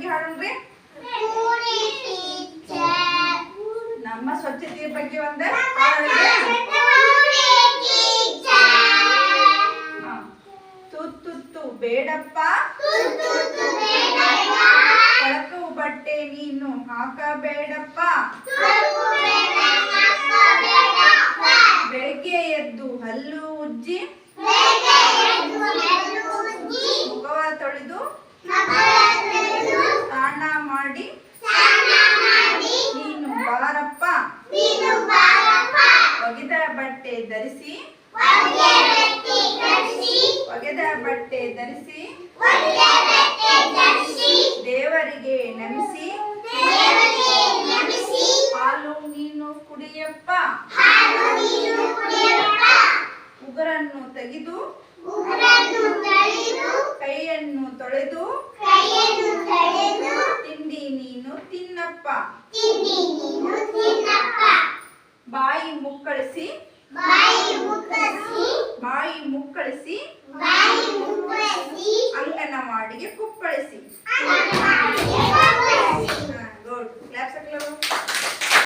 ಬಗ್ಗೆ ಹಾಡೋಣ್ರಿ? ನಮ್ಮ ಸ್ವಚ್ಛತೆಯ ಬಗ್ಗೆ ಒಂದೇ ತುತ್ತು ಬೇಡಪ್ಪ. ಕಳಕು ಬಟ್ಟೆ ನೀನು ಹಾಕಬೇಡಪ್ಪ. ಬೆಳಗ್ಗೆ ಎದ್ದು ಹಲ್ಲು ಉಜ್ಜಿ. ಮಾಡಿ. ನೀನು ಬಾರಪ್ಪ. ಒಗೆದ ಬಟ್ಟೆ ಧರಿಸಿ. ಒಗೆದ ಬಟ್ಟೆ ಧರಿಸಿ. ದೇವರಿಗೆ ನಮಿಸಿ ಹಾಲು ನೀನು ಕುಡಿಯಪ್ಪ. ಉಗುರನ್ನು ತೆಗೆದು. ಕೈಯನ್ನು ತೊಳೆದು. ತಿನ್ನಪ್ಪ ಬಾಯಿ ಮುಕ್ಕಳಿಸಿ ಬಾಯಿ ಮುಕ್ಕಳಿಸಿ ಅಂಗನವಾಡಿಗೆ ಕುಪ್ಪಳಿಸಿ